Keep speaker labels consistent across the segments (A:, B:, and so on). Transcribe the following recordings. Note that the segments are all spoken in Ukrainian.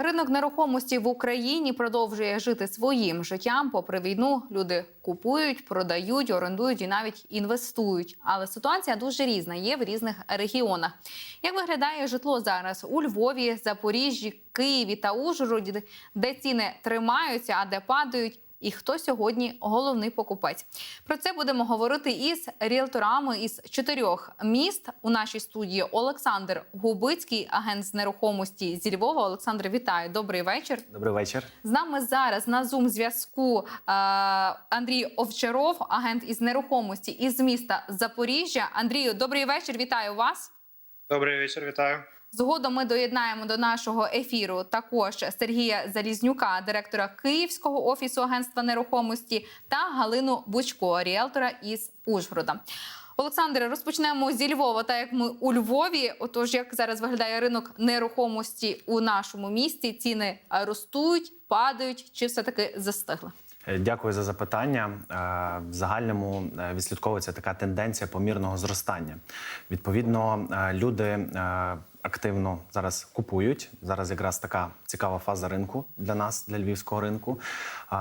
A: Ринок нерухомості в Україні продовжує жити своїм життям. Попри війну, люди купують, продають, орендують і навіть інвестують. Але ситуація дуже різна є в різних регіонах. Як виглядає житло зараз у Львові, Запоріжжі, Києві та Ужгороді, де ціни тримаються, а де падають? І хто сьогодні головний покупець? Про це будемо говорити із ріелторами із чотирьох міст у нашій студії. Олександр Губицький, агент з нерухомості зі Львова. Олександр, вітаю. Добрий вечір.
B: Добрий вечір.
A: З нами зараз на зум зв'язку е, Андрій Овчаров, агент із нерухомості із міста Запоріжжя. Андрію, добрий вечір. Вітаю вас.
C: Добрий вечір, вітаю.
A: Згодом ми доєднаємо до нашого ефіру також Сергія Залізнюка, директора Київського офісу агентства нерухомості, та Галину Бучко, ріелтора із Ужгорода. Олександре, розпочнемо зі Львова, так як ми у Львові. Отож, як зараз виглядає ринок нерухомості у нашому місті? Ціни ростуть, падають чи все таки застигли?
B: Е, Дякую за запитання. Е, В загальному е, відслідковується така тенденція помірного зростання. Відповідно, люди активно зараз купують. Зараз якраз така цікава фаза ринку для нас, для львівського ринку.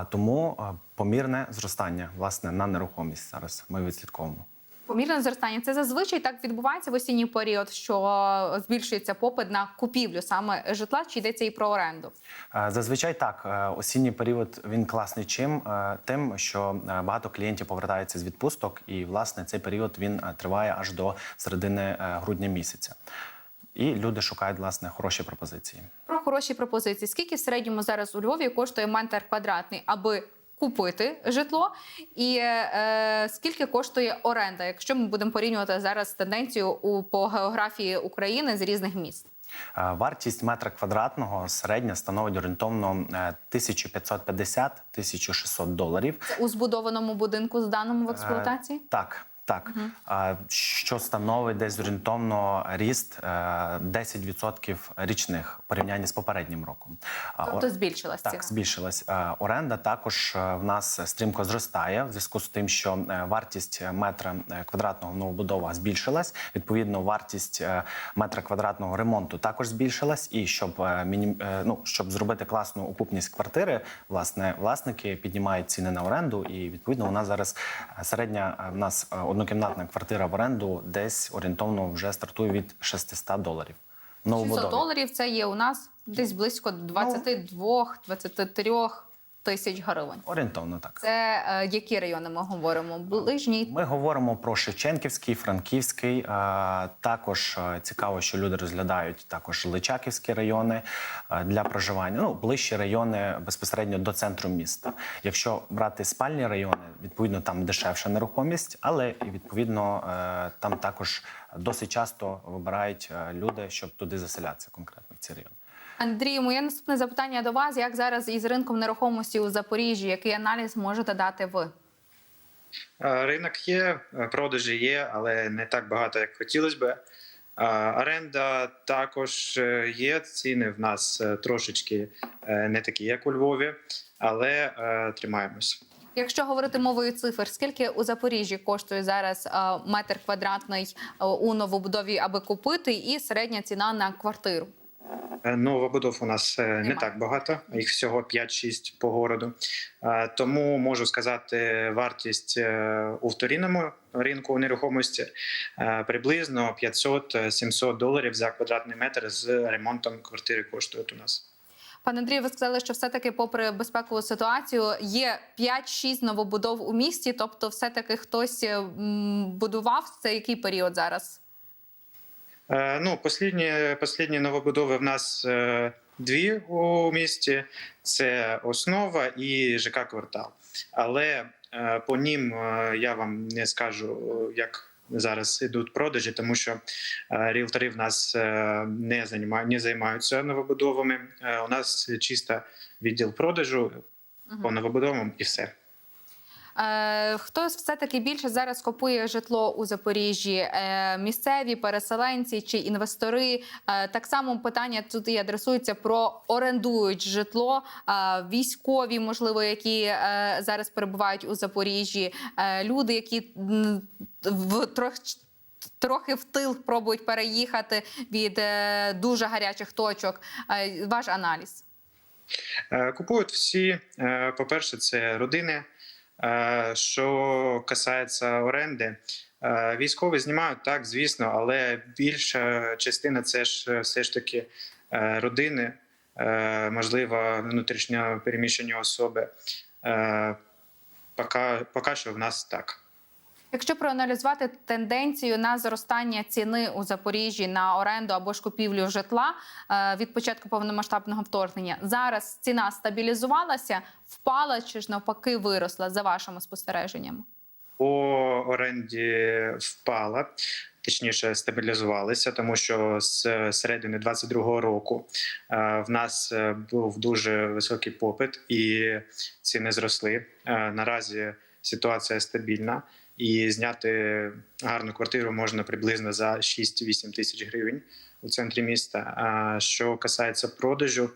B: Тому помірне зростання власне на нерухомість зараз ми відслідковуємо.
A: Помірне зростання це зазвичай так відбувається в осінній період, що збільшується попит на купівлю саме житла, чи йдеться і про оренду.
B: Зазвичай так, Е, осінній період він класний чим Е, тим, що е, багато клієнтів повертаються з відпусток, і власне цей період він триває аж до середини грудня місяця. І люди шукають власне хороші пропозиції.
A: Про хороші пропозиції. Скільки в середньому зараз у Львові коштує метр квадратний, аби купити житло, і е, скільки коштує оренда, якщо ми будемо порівнювати зараз тенденцію у по географії України з різних міст?
B: Е, Вартість метра квадратного середня становить орієнтовно е, 1550-1600 доларів.
A: Це у збудованому будинку з даному в експлуатації?
B: Е, Так. Так, А, що становить десь орієнтовно ріст е, 10% річних в порівнянні з попереднім роком.
A: Тобто збільшилась ціна?
B: Так, збільшилась Е, оренда. Також е, в нас стрімко зростає в зв'язку з тим, що е, вартість метра е, квадратного в новобудовах збільшилась. Відповідно, вартість е, метра квадратного ремонту також збільшилась. І щоб е, е, ну, щоб зробити класну окупність квартири, власне, власники піднімають ціни на оренду. І відповідно у нас зараз е, середня е, в нас е, однокімнатна квартира в оренду десь орієнтовно вже стартує від 600 доларів.
A: 600 доларів це є у нас десь близько 22-23 тисяч гривень.
B: Орієнтовно так.
A: Це е, які райони ми говоримо? Ближній
B: Ми говоримо про Шевченківський, Франківський. е, Також е, цікаво, що люди розглядають також Личаківські райони е, для проживання. Ну, ближчі райони безпосередньо до центру міста. Якщо брати спальні райони, відповідно там дешевша нерухомість, але і відповідно е, там також досить часто вибирають е, люди, щоб туди заселятися конкретно в ці райони.
A: Андрій, моє наступне запитання до вас: як зараз із ринком нерухомості у Запоріжжі? Який аналіз можете дати ви?
C: Е, Ринок є, е, продажі є, але не так багато, як хотілося би. Е, Оренда також є. Ціни в нас трошечки не такі, як у Львові, але тримаємось.
A: Якщо говорити мовою цифр, скільки у Запоріжжі коштує зараз метр квадратний у новобудові, аби купити, і середня ціна на квартиру?
C: Е, Новобудов у нас е, не так багато, їх всього 5-6 по городу. Е, Тому можу сказати, вартість у вторинному ринку нерухомості приблизно 500-700 доларів за квадратний метр з ремонтом квартири коштують у нас.
A: Пане Андрію, ви сказали, що все-таки, попри безпекову ситуацію, є 5-6 новобудов у місті. Тобто, все-таки хтось е, будував це який період зараз?
C: Е, Ну, послідні, послідні новобудови в нас е, дві у місті: це основа і ЖК квартал. Але е, по ним е, я вам не скажу, як зараз ідуть продажі, тому що ріелтори в нас не займають, не займаються новобудовами. У нас чисто відділ продажу по новобудовам і все.
A: Е, хтось все-таки більше зараз купує житло у Запоріжжі? Е, місцеві переселенці чи інвестори? Е, так само питання тут і адресується про орендують житло, військові, можливо, які зараз перебувають у Запоріжжі, люди, які в трохи трохи в тил пробують переїхати від дуже гарячих точок. Ваш аналіз.
C: Купують всі. Е, По-перше, це родини. Е, Що касається оренди, е, військові знімають так, звісно, але більша частина це ж е, все ж таки родини, можливо, внутрішньо переміщені особи. пока поки що в нас так.
A: Якщо проаналізувати тенденцію на зростання ціни у Запоріжжі на оренду або ж купівлю житла е, від початку повномасштабного вторгнення, зараз ціна стабілізувалася, впала чи ж навпаки виросла за вашими спостереженнями?
C: По оренді впала, точніше стабілізувалися, тому що з середини 22-го року е, в нас е, був дуже високий попит і ціни зросли. Наразі ситуація стабільна, і зняти гарну квартиру можна приблизно за 6-8 тисяч гривень у центрі міста. А що касається продажу,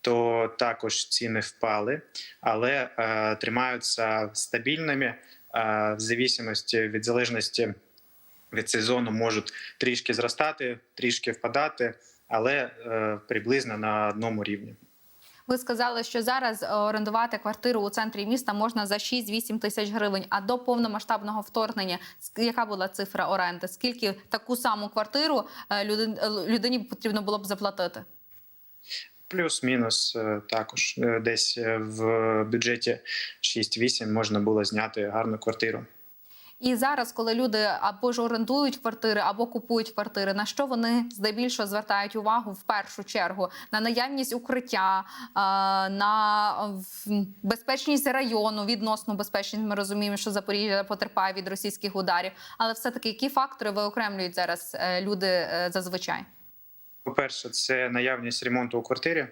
C: то також ціни впали, але е, тримаються стабільними. Е, в зависимості від залежності від сезону можуть трішки зростати, трішки впадати, але е, приблизно на одному рівні.
A: Ви сказали, що зараз е, орендувати квартиру у центрі міста можна за 6-8 тисяч гривень. А до повномасштабного вторгнення яка була цифра оренди? Скільки таку саму квартиру е, е, людині потрібно було б заплатити?
C: Плюс-мінус також десь в бюджеті 6-8 можна було зняти гарну квартиру.
A: І зараз, коли люди або ж орендують квартири, або купують квартири, на що вони здебільшого звертають увагу в першу чергу на наявність укриття, е, на безпечність району, відносну безпечність. Ми розуміємо, що Запоріжжя потерпає від російських ударів. Але все таки, які фактори виокремлюють зараз е, люди е, зазвичай?
C: По-перше, це наявність ремонту у квартирі,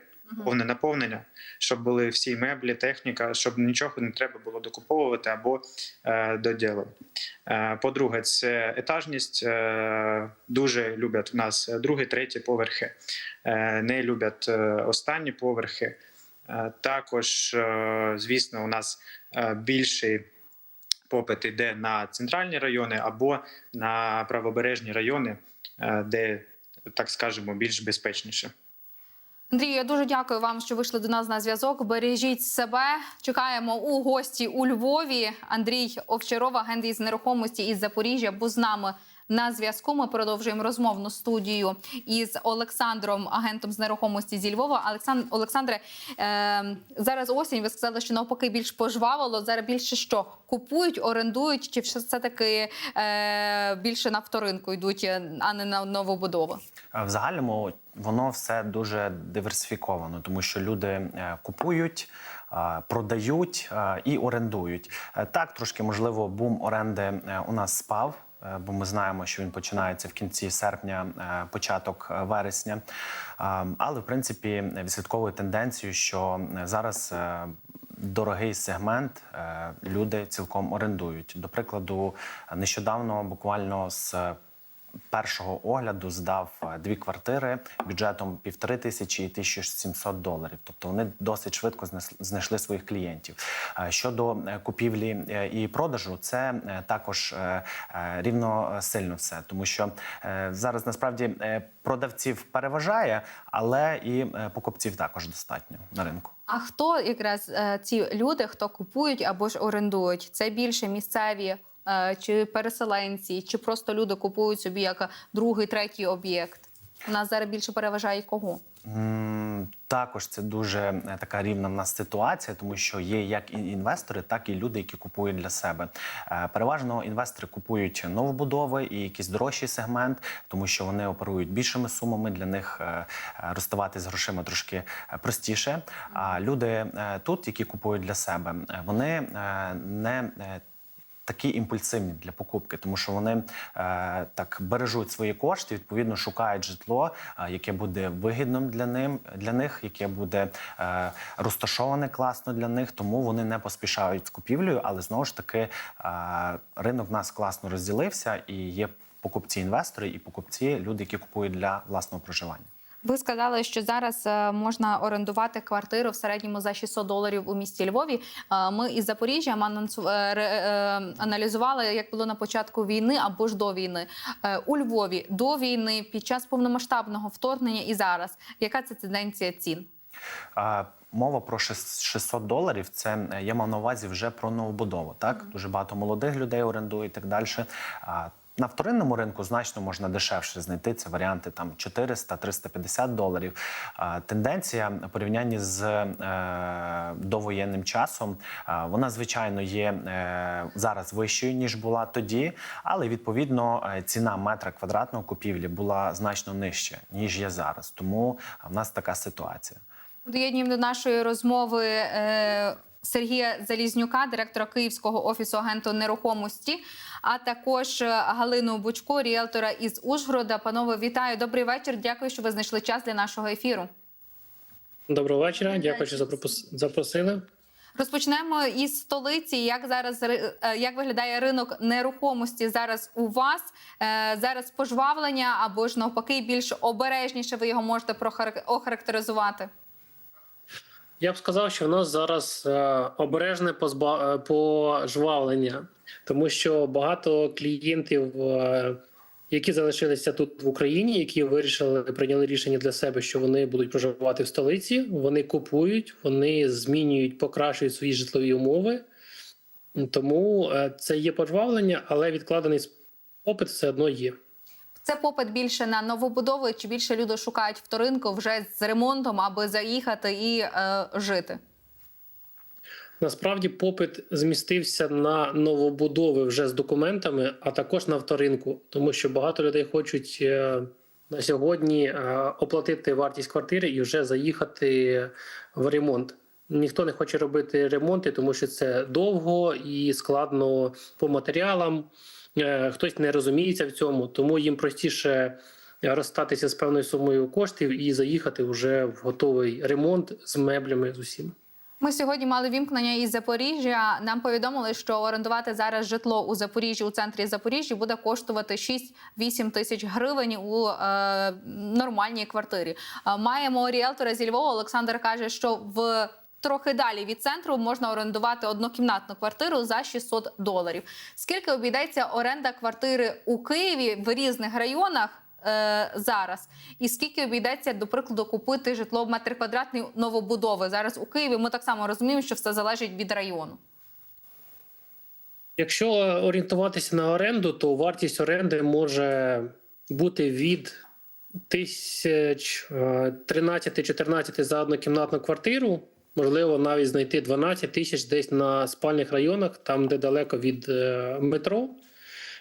C: повне наповнення, щоб були всі меблі, техніка, щоб нічого не треба було докуповувати або е, доділувати. Е, по-друге, це етажність. Е, дуже люблять в нас другий, третій поверхи, е, не люблять е, останні поверхи. Е, також, е, звісно, у нас е, більший попит іде на центральні райони або на правобережні райони, е, де так скажемо, більш безпечніше.
A: Андрій, я дуже дякую вам, що вийшли до нас на зв'язок. Бережіть себе. Чекаємо у гості у Львові. Андрій Овчаров, агент із нерухомості із Запоріжжя, був з нами на зв'язку. Ми продовжуємо розмовну студію із Олександром, агентом з нерухомості зі Львова. Олександр Олександре, е, зараз осінь. Ви сказали, що навпаки більш пожвавило. Зараз більше що купують, орендують, чи все таки е, більше на вторинку йдуть, а не на новобудови?
B: В загальному воно все дуже диверсифіковано, тому що люди е, купують, е, продають е, і орендують. Так, трошки можливо, бум оренди у нас спав. Бо ми знаємо, що він починається в кінці серпня, початок вересня. Але в принципі відслідковує тенденцію, що зараз дорогий сегмент люди цілком орендують. До прикладу, нещодавно буквально з першого огляду здав е, дві квартири бюджетом півтори тисячі і 1700 доларів. Тобто вони досить швидко знайшли своїх клієнтів. Е, Щодо е, купівлі і продажу, це також рівно сильно все, тому що зараз насправді продавців переважає, але і покупців також достатньо на ринку.
A: А хто якраз ці люди, хто купують або ж орендують? Це більше місцеві чи переселенці, чи просто люди купують собі як другий, третій об'єкт? У нас зараз більше переважає кого?
B: Також це дуже е, така рівна в нас ситуація, тому що є як інвестори, так і люди, які купують для себе. Е, Переважно інвестори купують новобудови і якийсь дорожчий сегмент, тому що вони оперують більшими сумами. Для них е, е, розставати з грошима трошки е, простіше. А люди е, тут, які купують для себе, е, вони е, не е, такі імпульсивні для покупки, тому що вони е, так бережуть свої кошти, відповідно шукають житло, е, яке буде вигідним для ним для них, яке буде е, розташоване класно для них. Тому вони не поспішають з купівлею, але знову ж таки е, ринок в нас класно розділився, і є покупці-інвестори і покупці, люди, які купують для власного проживання.
A: Ви сказали, що зараз е, можна орендувати квартиру в середньому за 600 доларів у місті Львові. Е, Ми із Запоріжжя е, аналізували, як було на початку війни або ж до війни у Львові до війни під час повномасштабного вторгнення і зараз. Яка це тенденція цін?
B: А, Мова про шес- 600 доларів. Це я мав на увазі вже про новобудову. Так дуже багато молодих людей орендує і так далі. На вторинному ринку значно можна дешевше знайти це варіанти там 400-350 доларів. Тенденція у порівнянні з е, довоєнним часом, вона звичайно є е, зараз вищою ніж була тоді, але відповідно е, ціна метра квадратного купівлі була значно нижча ніж є зараз. Тому в нас така ситуація.
A: Доєднуємо до нашої розмови Сергія Залізнюка, директора Київського офісу агенту нерухомості, а також е, Галину Бучко, ріелтора із Ужгорода. Панове, вітаю. Добрий вечір. Дякую, що ви знайшли час для нашого ефіру.
D: Доброго вечора. Дякую, що запросили.
A: Розпочнемо із столиці. Як зараз е, як виглядає ринок нерухомості зараз у вас? Е, Зараз пожвавлення або ж навпаки більш обережніше ви його можете прохарак- охарактеризувати?
D: Я б сказав, що в нас зараз е, обережне е, пожвавлення, тому що багато клієнтів, е, які залишилися тут в Україні, які вирішили прийняли рішення для себе, що вони будуть проживати в столиці. Вони купують, вони змінюють, покращують свої житлові умови. Тому це є пожвавлення, але відкладений попит все одно є.
A: Це попит більше на новобудови, чи більше люди шукають вторинку вже з ремонтом, аби заїхати і е, жити?
D: Насправді попит змістився на новобудови вже з документами, а також на вторинку, тому що багато людей хочуть е, на сьогодні е, оплатити вартість квартири і вже заїхати в ремонт. Ніхто не хоче робити ремонти, тому що це довго і складно по матеріалам. Е, Хтось не розуміється в цьому, тому їм простіше розстатися з певною сумою коштів і заїхати вже в готовий ремонт з меблями з усім.
A: Ми сьогодні мали вімкнення із Запоріжжя. Нам повідомили, що орендувати зараз житло у Запоріжжі у центрі Запоріжжя буде коштувати 6-8 тисяч гривень у е, нормальній квартирі. Е, маємо ріелтора зі Львова. Олександр каже, що в Трохи далі від центру можна орендувати однокімнатну квартиру за 600 доларів. Скільки обійдеться оренда квартири у Києві в різних районах е, зараз? І скільки обійдеться, до прикладу, купити житло в метр квадратний новобудови? Зараз у Києві ми так само розуміємо, що все залежить від району.
D: Якщо орієнтуватися на оренду, то вартість оренди може бути від тисяч е, 13-14 за однокімнатну квартиру. Можливо, навіть знайти 12 тисяч десь на спальних районах, там де далеко від е, метро.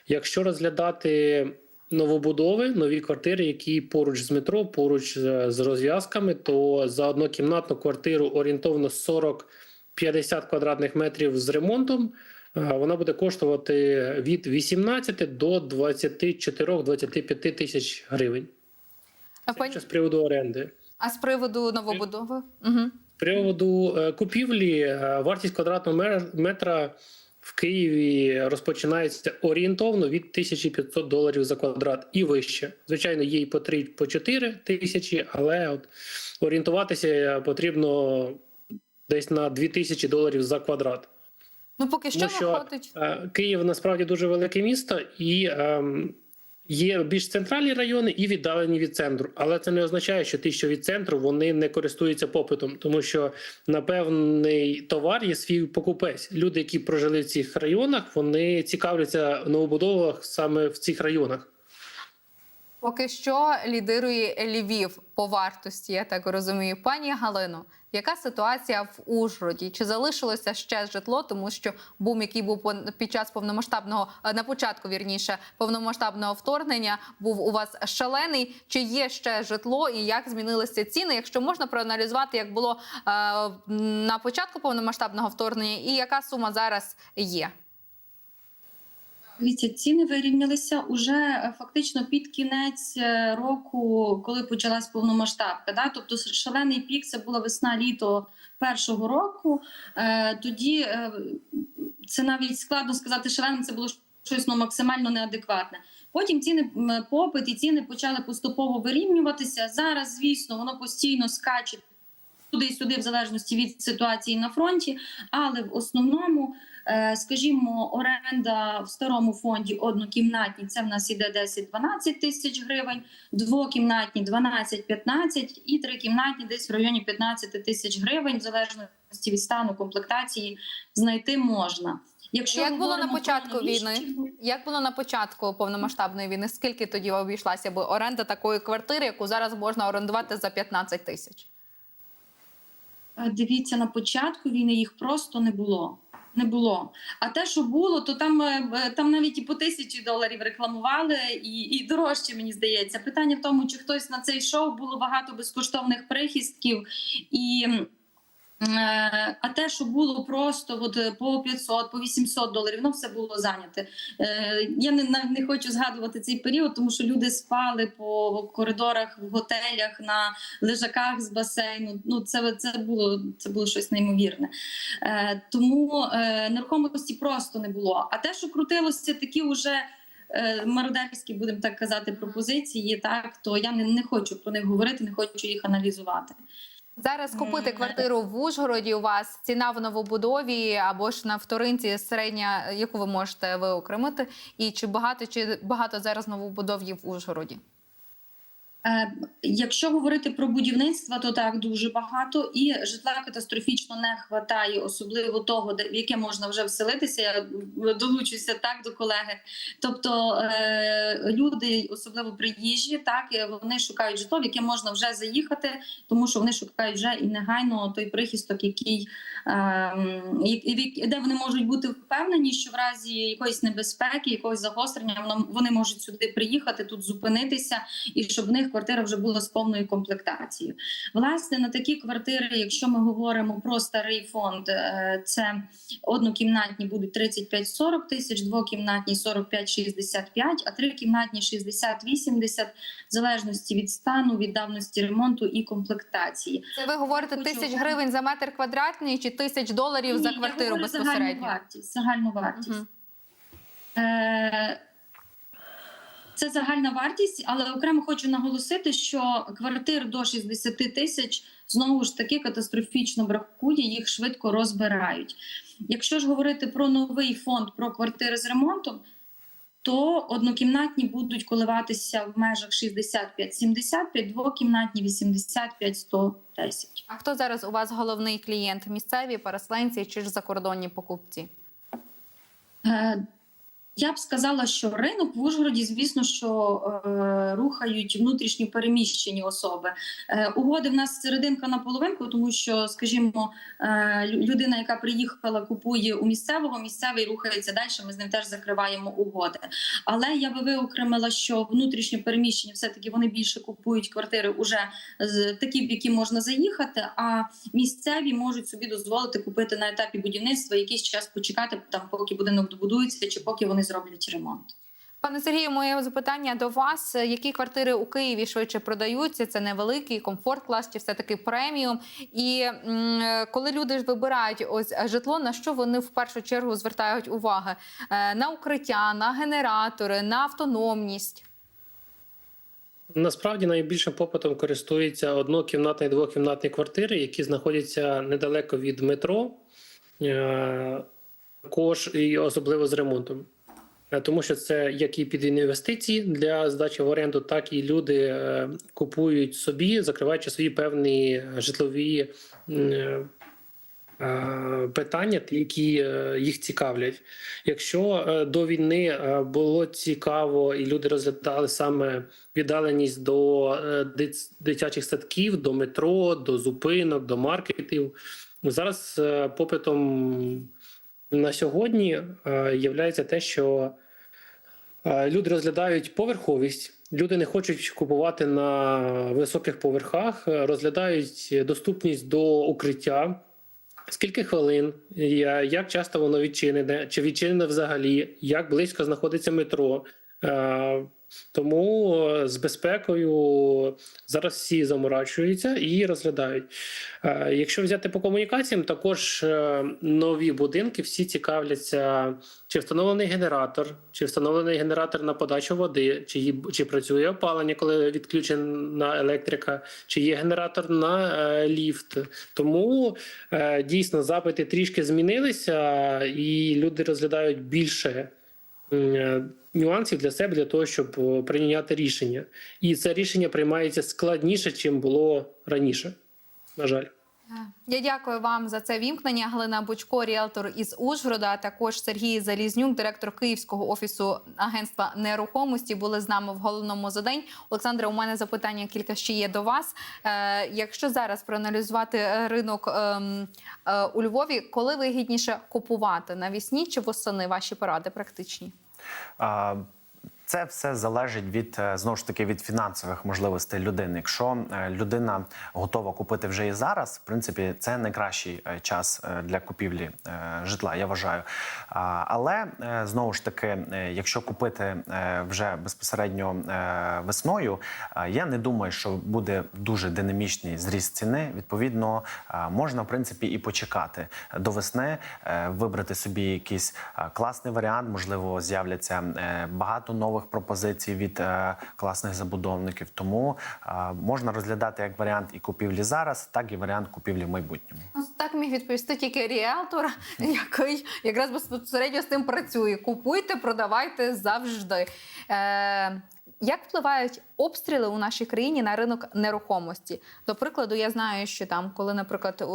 D: Якщо розглядати новобудови, нові квартири, які поруч з метро, поруч з з розв'язками, то за однокімнатну квартиру орієнтовно 40-50 квадратних метрів з ремонтом. е, Вона буде коштувати від 18 до 24-25 тисяч гривень.
A: А,
D: Це
A: пані-
D: що з приводу оренди.
A: а з приводу новобудови? Угу.
D: Приводу е, купівлі е, вартість квадратного метра в Києві розпочинається орієнтовно від 1500 доларів за квадрат і вище. Звичайно, є і по 3 по 4 тисячі, але от орієнтуватися потрібно десь на 2000 доларів за квадрат.
A: Ну поки що
D: Тому що
A: виходить.
D: е, Київ насправді дуже велике місто, і ем, є більш центральні райони і віддалені від центру. Але це не означає, що ті, що від центру, вони не користуються попитом, тому що на певний товар є свій покупець. Люди, які прожили в цих районах, вони цікавляться новобудовах саме в цих районах.
A: Поки що лідирує Львів по вартості, я так розумію. Пані Галино, яка ситуація в Ужгороді? Чи залишилося ще житло? Тому що бум, який був під час повномасштабного е, на початку вірніше повномасштабного вторгнення, був у вас шалений. Чи є ще житло і як змінилися ціни? Якщо можна проаналізувати, як було е, на початку повномасштабного вторгнення, і яка сума зараз є?
E: Дивіться, ціни вирівнялися уже е, фактично під кінець е, року, коли почалась повномасштабка. Да? Тобто шалений пік це була весна-літо першого року. Е, тоді це навіть складно сказати шаленим, це було щось ну, максимально неадекватне. Потім ціни попит і ціни почали поступово вирівнюватися. Зараз, звісно, воно постійно скаче туди і сюди, в залежності від ситуації на фронті. Але в основному, скажімо, оренда в старому фонді однокімнатні це в нас іде 10-12 тисяч гривень, двокімнатні 12-15 і трикімнатні десь в районі 15 тисяч гривень, в залежності від стану комплектації знайти можна. Якщо
A: Як було на початку війни? Як було на початку повномасштабної війни? Скільки тоді обійшлася би оренда такої квартири, яку зараз можна орендувати за 15 тисяч?
E: Е, Дивіться, на початку війни їх просто не було. Не було. А те, що було, то там, е, е, там навіть і по тисячі доларів рекламували, і, і дорожче, мені здається. Питання в тому, чи хтось на цей шоу було багато безкоштовних прихистків. І, а те, що було просто от, е, по 500, по 800 доларів, воно все було зайняте. Е, я не, не хочу згадувати цей період, тому що люди спали по коридорах в готелях на лежаках з басейну. Ну це, це було це було щось неймовірне. Е, тому е, нерухомості просто не було. А те, що крутилося, такі вже. е, Мародерські, будемо так казати, пропозиції, так то я не, не хочу про них говорити, не хочу їх аналізувати.
A: Зараз купити квартиру в Ужгороді у вас ціна в новобудові або ж на вторинці середня, яку ви можете виокремити, і чи багато чи багато зараз новобудов є в Ужгороді?
E: Е, Якщо говорити про будівництво, то так дуже багато, і житла катастрофічно не вистачає, особливо того, де в яке можна вже вселитися. Я долучуся так до колеги. Тобто е, люди, особливо приїжджі, так е, вони шукають житло, в яке можна вже заїхати, тому що вони шукають вже і негайно той прихисток, який де вони можуть бути впевнені, що в разі якоїсь небезпеки, якогось загострення, вони можуть сюди приїхати, тут зупинитися і щоб в них квартира вже була з повною комплектацією. Власне, на такі квартири, якщо ми говоримо про старий фонд, е, це однокімнатні будуть 35-40 тисяч, двокімнатні 45-65, а трикімнатні 60-80, в залежності від стану, від давності ремонту і комплектації.
A: Це ви говорите
E: Хочу-
A: тисяч гривень за метр квадратний чи тисяч доларів за
E: Ні, я
A: квартиру
E: говорю Загальну вартість, загальну вартість.
A: Мгм.
E: Е, Це загальна вартість, але окремо хочу наголосити, що квартир до 60 тисяч знову ж таки катастрофічно бракує, їх швидко розбирають. Якщо ж говорити про новий фонд про квартири з ремонтом, то однокімнатні будуть коливатися в межах 65-75, двокімнатні 85-110.
A: А хто зараз у вас головний клієнт? Місцеві переселенці чи ж закордонні покупці?
E: Е, Я б сказала, що ринок в Ужгороді, звісно, що е, рухають внутрішньо переміщені особи. Е, угоди в нас серединка на половинку, тому що, скажімо, е, людина, яка приїхала, купує у місцевого, місцевий рухається далі. Ми з ним теж закриваємо угоди. Але я би виокремила, що внутрішньо переміщені все таки вони більше купують квартири уже з такі, в які можна заїхати. А місцеві можуть собі дозволити купити на етапі будівництва якийсь час почекати, там поки будинок добудується, чи поки вони зроблять ремонт.
A: Пане Сергію, моє запитання до вас: які квартири у Києві швидше продаються? Це невеликий комфорт клас, чи все таки преміум? І м, коли люди ж вибирають ось житло, на що вони в першу чергу звертають увагу? Е, На укриття, на генератори, на автономність.
D: Насправді найбільшим попитом користуються однокімнатні і двокімнатні квартири, які знаходяться недалеко від метро, е, також і особливо з ремонтом. Е, Тому що це як і під інвестиції для здачі в оренду, так і люди е, купують собі, закриваючи свої певні житлові е, питання, які їх цікавлять. Якщо до війни було цікаво, і люди розглядали саме віддаленість до дитячих садків, до метро, до зупинок, до маркетів, зараз попитом на сьогодні являється те, що люди розглядають поверховість. Люди не хочуть купувати на високих поверхах, е, розглядають доступність до укриття. Скільки хвилин, як часто воно відчинене, чи відчинене взагалі, як близько знаходиться метро. Тому е, з безпекою зараз всі заморачуються і розглядають. Е, Якщо взяти по комунікаціям, також е, нові будинки всі цікавляться, чи встановлений генератор, чи встановлений генератор на подачу води, чи, чи працює опалення, коли відключена електрика, чи є генератор на ліфт. Тому дійсно запити трішки змінилися, і люди розглядають більше нюансів для себе для того, щоб е, прийняти рішення. І це рішення приймається складніше, чим було раніше. На жаль.
A: Я дякую вам за це вімкнення. Галина Бучко, ріелтор із Ужгорода, також Сергій Залізнюк, директор Київського офісу агентства нерухомості, були з нами в головному за день. Олександре, у мене запитання кілька ще є до вас. Е, якщо зараз проаналізувати е, ринок ем, е, у Львові, коли вигідніше купувати навісні чи восени? Ваші поради практичні?
B: А, Це все залежить від е, знову ж таки від фінансових можливостей людини. Якщо е, людина готова купити вже і зараз, в принципі, це найкращий е, час для купівлі житла. Я вважаю. Але знову ж таки, якщо купити вже безпосередньо весною, я не думаю, що буде дуже динамічний зріст ціни. Відповідно, можна в принципі і почекати до весни, вибрати собі якийсь класний варіант. Можливо, з'являться багато нових пропозицій від е, класних забудовників. Тому е, можна розглядати як варіант і купівлі зараз, так і варіант купівлі в майбутньому.
A: Ну, Так міг відповісти тільки ріелтор, який якраз безпосередньо з тим працює. Купуйте, продавайте завжди. Е, як впливають обстріли у нашій країні на ринок нерухомості? До прикладу, я знаю, що там, коли, наприклад, е,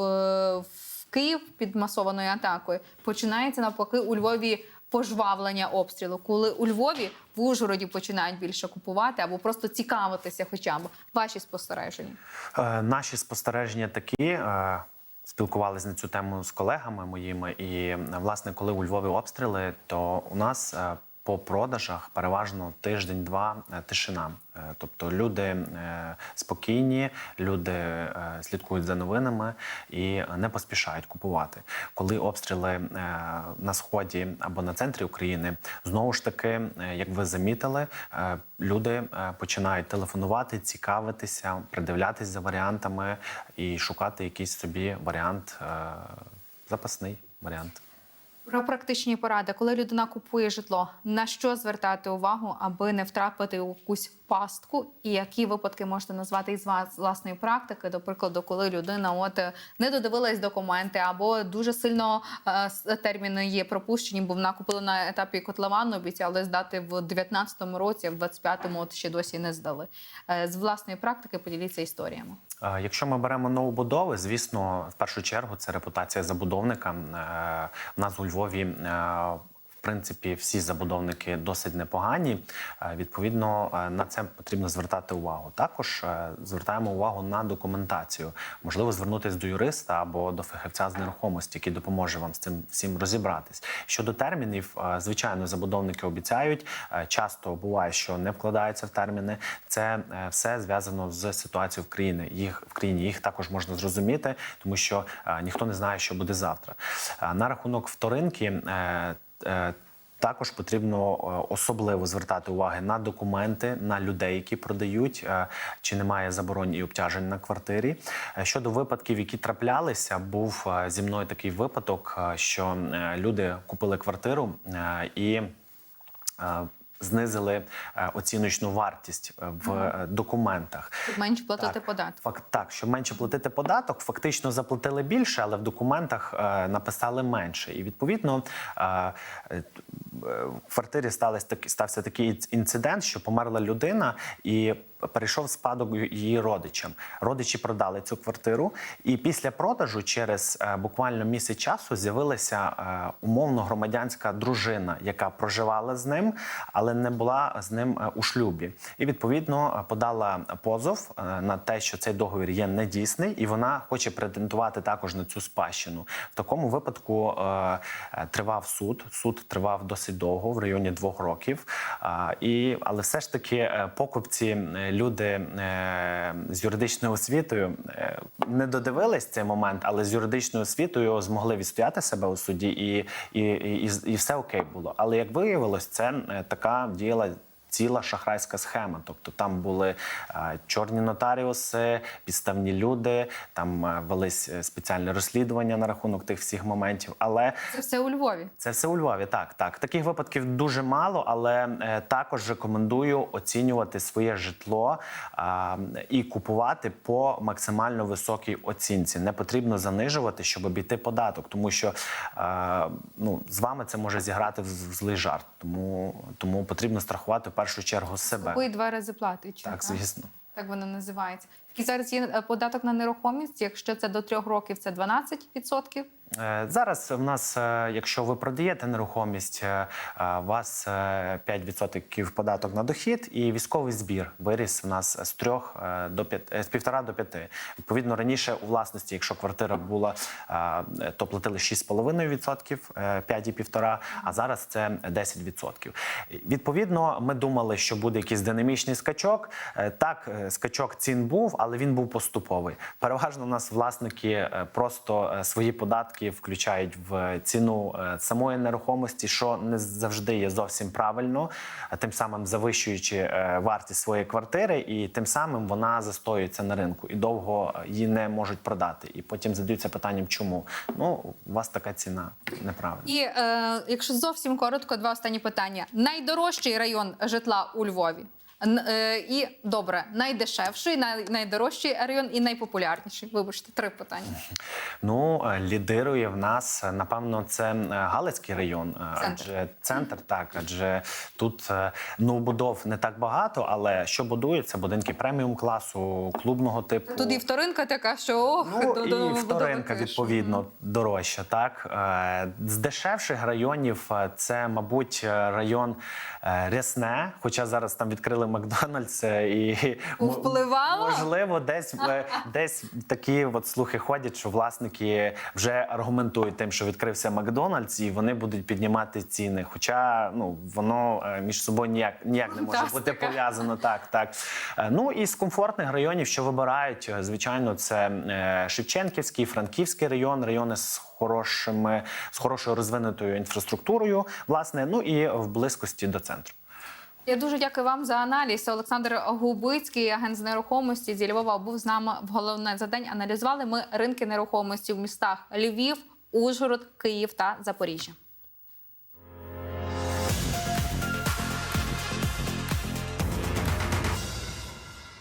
A: в Київ під масованою атакою починається навпаки у Львові. Пожвавлення обстрілу, коли у Львові в Ужгороді починають більше купувати або просто цікавитися, хоча б ваші спостереження.
B: Е, Наші спостереження такі. е, Спілкувалися на цю тему з колегами моїми, і власне, коли у Львові обстріли, то у нас е, по продажах переважно тиждень-два е, тишина. Е, Тобто люди е, спокійні, люди слідкують за новинами і не поспішають купувати. Коли обстріли на сході або на центрі України, знову ж таки, як ви замітили, люди починають телефонувати, цікавитися, придивлятись за варіантами і шукати якийсь собі варіант, запасний варіант.
A: Про практичні поради, коли людина купує житло, на що звертати увагу, аби не втрапити у якусь пастку, і які випадки можете назвати із вас власної практики, до прикладу, коли людина от е, не додивилась документи, або дуже сильно е, терміни є пропущені, бо вона купила на етапі котловану, обіцяли здати в 19-му році, а в 25-му от ще досі не здали. Е, З власної практики поділіться історіями.
B: Е, Якщо ми беремо новобудови, звісно, в першу чергу це репутація забудовника. Е, У нас у Львові. Принципі, всі забудовники досить непогані. Е, Відповідно, е, на це потрібно звертати увагу. Також е, звертаємо увагу на документацію. Можливо, звернутися до юриста або до фахівця з нерухомості, який допоможе вам з цим всім розібратись. Щодо термінів, звичайно, забудовники обіцяють. Часто буває, що не вкладаються в терміни. Це все зв'язано з ситуацією в країні. Їх в країні їх також можна зрозуміти, тому що ніхто не знає, що буде завтра. На рахунок вторинки. Е, також потрібно е, особливо звертати уваги на документи, на людей, які продають, е, чи немає заборон і обтяжень на квартирі. Щодо випадків, які траплялися, був зі мною такий випадок, що люди купили квартиру і знизили е, оціночну вартість е, в е, документах.
A: Щоб менше платити
B: Так.
A: податок.
B: Факт так, щоб менше платити податок, фактично заплатили більше, але в документах е, написали менше. І відповідно в квартирі сталося такі стався такий інцидент, що померла людина і. Перейшов спадок її родичам. Родичі продали цю квартиру, і після продажу, через е, буквально місяць часу, з'явилася е, умовно громадянська дружина, яка проживала з ним, але не була з ним е, у шлюбі. І відповідно подала позов на те, що цей договір є недійсний, і вона хоче претендувати також на цю спадщину. В такому випадку тривав суд. Суд тривав досить довго, в районі двох років. І, але все ж таки покупці, люди е, з юридичною освітою е, не додивились цей момент, але з юридичною освітою змогли відстояти себе у суді, і, і, і, і, все окей було. Але як виявилось, це е, така діяла ціла шахрайська схема. Тобто там були е, чорні нотаріуси, підставні люди, там е, велись е, спеціальні розслідування на рахунок тих всіх моментів. Але
A: Це все у Львові.
B: це все у Львові. Так, так. Таких випадків дуже мало, але також рекомендую оцінювати своє житло і купувати по максимально високій оцінці. Не потрібно занижувати, щоб обійти податок, тому що ну, з вами це може зіграти в злий жарт. Тому, тому потрібно страхувати першу чергу себе.
A: Ви два рази платить.
B: Так, звісно.
A: Так воно називається. Який зараз є е, податок на нерухомість? Якщо це до трьох років, це 12%.
B: Е, Зараз в нас, е, якщо ви продаєте нерухомість, у вас е, 5% податок на дохід, і військовий збір виріс у нас з 3 е, до 5, е, з півтора до 5. Відповідно, раніше у власності, якщо квартира була, то платили 6,5%, е, 5,5%, а зараз це 10%. Відповідно, ми думали, що буде якийсь динамічний скачок. Так, скачок цін був, але він був поступовий. Переважно у нас власники е, просто е, свої податки включають в ціну е, самої нерухомості, що не завжди є зовсім правильно, тим самим завищуючи вартість своєї квартири, і тим самим вона застоюється на ринку і довго її не можуть продати. І потім задаються питанням, чому ну у вас така ціна неправильна.
A: І е, якщо зовсім коротко, два останні питання: найдорожчий район житла у Львові. Е, і добре, найдешевший, най, найдорожчий район і найпопулярніший. Вибачте, три питання.
B: Ну, е, лідирує в нас, е, напевно, це Галицький район,
A: Центр.
B: адже центр, так, адже тут новобудов не так багато, але що будується? Будинки преміум класу, клубного типу.
A: Тут і вторинка така, що ох,
B: Ну,
A: до-
B: і
A: до
B: вторинка, відповідно, дорожча. Так з дешевших районів це, мабуть, район Рясне, хоча зараз там відкрили Макдональдс е, і
A: Впливало?
B: можливо, десь десь такі от слухи ходять, що власники вже аргументують тим, що відкрився Макдональдс, і вони будуть піднімати ціни. Хоча ну воно е, між собою ніяк ніяк не може бути пов'язано. Так, так. Е, Ну і з комфортних районів, що вибирають, е, звичайно, це Шевченківський, Франківський район, райони з хорошими, з хорошою розвинутою інфраструктурою, власне, ну і в близькості до центру.
A: Я дуже дякую вам за аналіз. Олександр Губицький, агент з нерухомості зі Львова, був з нами в головне за день. Аналізували ми ринки нерухомості в містах Львів, Ужгород, Київ та Запоріжжя.